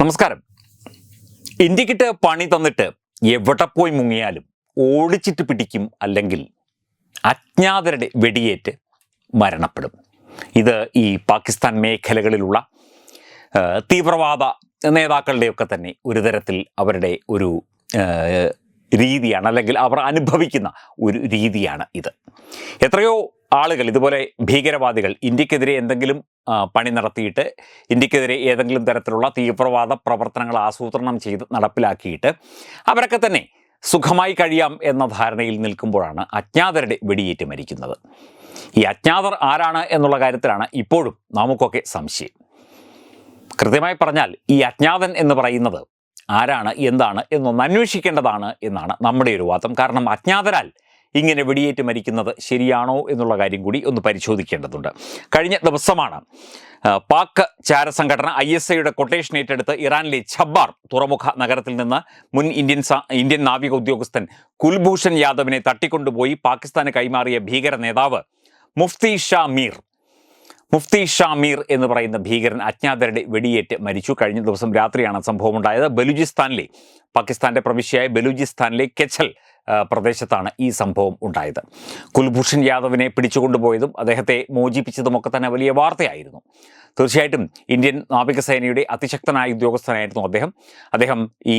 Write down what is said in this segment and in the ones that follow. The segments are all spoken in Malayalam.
നമസ്കാരം. ഇന്ത്യക്കിട്ട് പണി തന്നിട്ട് എവിടെ പോയി മുങ്ങിയാലും ഓടിച്ചിട്ട് പിടിക്കും അല്ലെങ്കിൽ അജ്ഞാതരുടെ വെടിയേറ്റ് മരണപ്പെടും. ഇത് ഈ പാകിസ്ഥാൻ മേഖലകളിലുള്ള തീവ്രവാദ നേതാക്കളുടെയൊക്കെ തന്നെ ഒരു തരത്തിൽ അവരുടെ ഒരു രീതിയാണ് അല്ലെങ്കിൽ അവർ അനുഭവിക്കുന്ന ഒരു രീതിയാണ് ഇത്. എത്രയോ ആളുകൾ ഇതുപോലെ ഭീകരവാദികൾ ഇന്ത്യക്കെതിരെ എന്തെങ്കിലും പണി നടത്തിയിട്ട് ഇന്ത്യക്കെതിരെ ഏതെങ്കിലും തരത്തിലുള്ള തീവ്രവാദ പ്രവർത്തനങ്ങൾ ആസൂത്രണം ചെയ്ത് നടപ്പിലാക്കിയിട്ട് അവരൊക്കെ തന്നെ സുഖമായി കഴിയാം എന്ന ധാരണയിൽ നിൽക്കുമ്പോഴാണ് അജ്ഞാതരുടെ വെടിയേറ്റ് മരിക്കുന്നത്. ഈ അജ്ഞാതർ ആരാണ് എന്നുള്ള കാര്യത്തിലാണ് ഇപ്പോഴും നമുക്കൊക്കെ സംശയം. കൃത്യമായി പറഞ്ഞാൽ ഈ അജ്ഞാതൻ എന്ന് പറയുന്നത് ആരാണ് എന്താണ് എന്നൊന്ന് അന്വേഷിക്കേണ്ടതാണ് എന്നാണ് നമ്മുടെ ഒരു വാദം. കാരണം അജ്ഞാതരാൽ ഇങ്ങനെ വെടിയേറ്റ് മരിക്കുന്നത് ശരിയാണോ എന്നുള്ള കാര്യം കൂടി ഒന്ന് പരിശോധിക്കേണ്ടതുണ്ട്. കഴിഞ്ഞ ദിവസമാണ് പാക് ചാരസംഘടന ഐ എസ് ഐയുടെ കൊട്ടേഷൻ ഏറ്റെടുത്ത് ഇറാനിലെ ഛബ്ബാർ തുറമുഖ നഗരത്തിൽ നിന്ന് മുൻ ഇന്ത്യൻ ഇന്ത്യൻ നാവിക ഉദ്യോഗസ്ഥൻ കുൽഭൂഷൺ യാദവിനെ തട്ടിക്കൊണ്ടുപോയി പാകിസ്ഥാന് കൈമാറിയ ഭീകര നേതാവ് മുഫ്തി ഷാ മീർ. മുഫ്തി ഷാ മീർ എന്ന് പറയുന്ന ഭീകരൻ അജ്ഞാതരുടെ വെടിയേറ്റ് മരിച്ചു. കഴിഞ്ഞ ദിവസം രാത്രിയാണ് സംഭവം ഉണ്ടായത് ബലൂചിസ്ഥാനിലെ പാകിസ്ഥാന്റെ പ്രവിശ്യയായ ബലൂചിസ്ഥാനിലെ കെച്ചൽ പ്രദേശത്താണ് ഈ സംഭവം ഉണ്ടായത്. കുൽഭൂഷൺ യാദവിനെ പിടിച്ചുകൊണ്ടുപോയതും അദ്ദേഹത്തെ മോചിപ്പിച്ചതുമൊക്കെ തന്നെ വലിയ വാർത്തയായിരുന്നു. തീർച്ചയായിട്ടും ഇന്ത്യൻ നാവികസേനയുടെ അതിശക്തനായ ഉദ്യോഗസ്ഥനായിരുന്നു അദ്ദേഹം. അദ്ദേഹം ഈ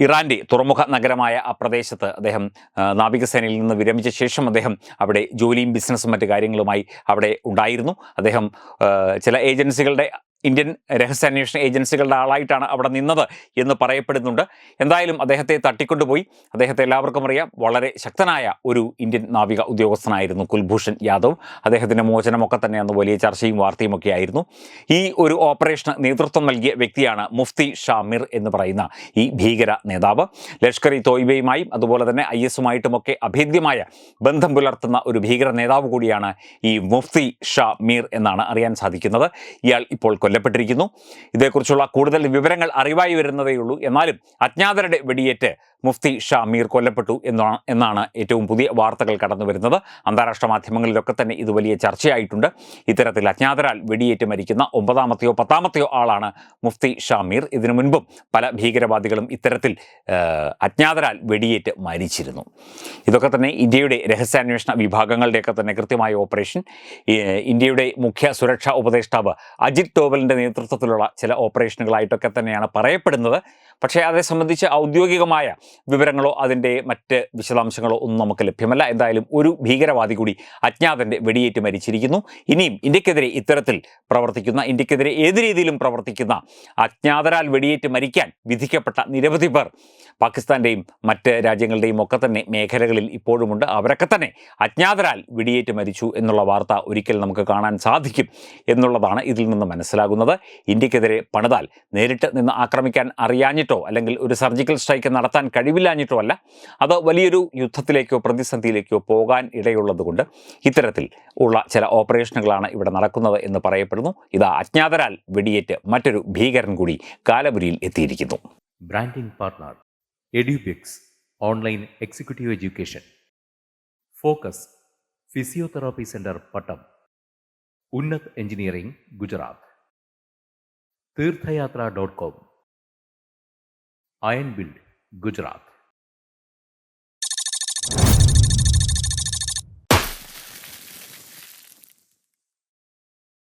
ഇറാന്റെ തുറമുഖ നഗരമായ ആ പ്രദേശത്ത് അദ്ദേഹം നാവികസേനയിൽ നിന്ന് വിരമിച്ച ശേഷം അദ്ദേഹം അവിടെ ജോലിയും ബിസിനസ്സും മറ്റു കാര്യങ്ങളുമായി അവിടെ ഉണ്ടായിരുന്നു. അദ്ദേഹം ചില ഏജൻസികളുടെ ഇന്ത്യൻ രഹസ്യാന്വേഷണ ഏജൻസികളുടെ ആളായിട്ടാണ് അവിടെ നിന്നത് എന്ന് പറയപ്പെടുന്നുണ്ട്. എന്തായാലും അദ്ദേഹത്തെ തട്ടിക്കൊണ്ടുപോയി. അദ്ദേഹത്തെ എല്ലാവർക്കും അറിയാം. വളരെ ശക്തനായ ഒരു ഇന്ത്യൻ നാവിക ഉദ്യോഗസ്ഥനായിരുന്നു കുൽഭൂഷൺ യാദവ്. അദ്ദേഹത്തിന്റെ മോചനമൊക്കെ തന്നെ അന്ന് വലിയ ചർച്ചയും വാർത്തയും ഒക്കെ ആയിരുന്നു. ഈ ഒരു ഓപ്പറേഷന് നേതൃത്വം നൽകിയ വ്യക്തിയാണ് മുഫ്തി ഷാമിർ എന്ന് പറയുന്ന ഈ ഭീകര നേതാവ്. ലഷ്കർ ഇ തോയ്ബയുമായും അതുപോലെ തന്നെ ഐ എസുമായിട്ടുമൊക്കെ അഭേദ്യമായ ബന്ധം പുലർത്തുന്ന ഒരു ഭീകര നേതാവ് കൂടിയാണ് ഈ മുഫ്തി ഷാ മീർ എന്നാണ് അറിയാൻ സാധിക്കുന്നത്. ഇയാൾ ഇപ്പോൾ കൊല്ലപ്പെട്ടിരിക്കുന്നു ഇതേക്കുറിച്ചുള്ള കൂടുതൽ വിവരങ്ങൾ അറിവായി വരുന്നതേയുള്ളൂ. എന്നാലും അജ്ഞാതരുടെ വെടിയേറ്റ് മുഫ്തി ഷാമീർ കൊല്ലപ്പെട്ടു എന്നാണ് എന്നാണ് ഏറ്റവും പുതിയ വാർത്തകൾ കടന്നു വരുന്നത്. അന്താരാഷ്ട്ര മാധ്യമങ്ങളിലൊക്കെ തന്നെ ഇത് വലിയ ചർച്ചയായിട്ടുണ്ട്. ഇത്തരത്തിൽ അജ്ഞാതരാൽ വെടിയേറ്റ് മരിക്കുന്ന ഒമ്പതാമത്തെയോ പത്താമത്തെയോ ആളാണ് മുഫ്തി ഷാമീർ ഇതിനു മുൻപും പല ഭീകരവാദികളും ഇത്തരത്തിൽ അജ്ഞാതരാൽ വെടിയേറ്റ് മരിച്ചിരുന്നു. ഇതൊക്കെ തന്നെ ഇന്ത്യയുടെ രഹസ്യാന്വേഷണ വിഭാഗങ്ങളുടെയൊക്കെ തന്നെ കൃത്യമായ ഓപ്പറേഷൻ. ഇന്ത്യയുടെ മുഖ്യ സുരക്ഷാ ഉപദേഷ്ടാവ് അജിത് ഡോവലിന്റെ നേതൃത്വത്തിലുള്ള ചില ഓപ്പറേഷനുകളായിട്ടൊക്കെ തന്നെയാണ് പറയപ്പെടുന്നത്. പക്ഷേ അതേ സംബന്ധിച്ച് ഔദ്യോഗികമായ വിവരങ്ങളോ അതിന്റെ മറ്റ് വിശദാംശങ്ങളോ ഒന്നും നമുക്ക് ലഭ്യമല്ല. എന്തായാലും ഒരു ഭീകരവാദി കൂടി അജ്ഞാതന്റെ വെടിയേറ്റ് മരിച്ചിരിക്കുന്നു. ഇനിയും ഇന്ത്യക്കെതിരെ ഇത്തരത്തിൽ പ്രവർത്തിക്കുന്ന ഇന്ത്യക്കെതിരെ ഏത് രീതിയിലും പ്രവർത്തിക്കുന്ന അജ്ഞാതരാൽ വെടിയേറ്റ് മരിക്കാൻ വിധിക്കപ്പെട്ട നിരവധി പേർ പാകിസ്ഥാന്റെയും മറ്റ് രാജ്യങ്ങളുടെയും ഒക്കെ തന്നെ മേഖലകളിൽ ഇപ്പോഴുമുണ്ട്. അവരൊക്കെ തന്നെ അജ്ഞാതരാൽ വെടിയേറ്റ് മരിച്ചു എന്നുള്ള വാർത്ത ഒരിക്കൽ നമുക്ക് കാണാൻ സാധിക്കും എന്നുള്ളതാണ് ഇതിൽ നിന്ന് മനസ്സിലാകുന്നത്. ഇന്ത്യക്കെതിരെ പണിതാൽ നേരിട്ട് നിന്ന് ആക്രമിക്കാൻ അറിയാഞ്ഞിട്ടോ അല്ലെങ്കിൽ ഒരു സർജിക്കൽ സ്ട്രൈക്ക് നടത്താൻ കഴിവില്ലാഞ്ഞിട്ടോ അല്ല അത് വലിയൊരു യുദ്ധത്തിലേക്കോ പ്രതിസന്ധിയിലേക്കോ പോകാൻ ഇടയുള്ളതുകൊണ്ട് ഇത്തരത്തിൽ ഉള്ള ചില ഓപ്പറേഷനുകളാണ് ഇവിടെ നടക്കുന്നത് എന്ന് പറയപ്പെടുന്നു. ഇത് അജ്ഞാതരാൽ വെടിയേറ്റ് മറ്റൊരു ഭീകരൻ കൂടി കാലപുരിയിൽ എത്തിയിരിക്കുന്നു. Branding partner Edubix online executive education Focus physiotherapy centre Pattom Unnat engineering Gujarat Theerthayathra dot com Iron Build Gujarat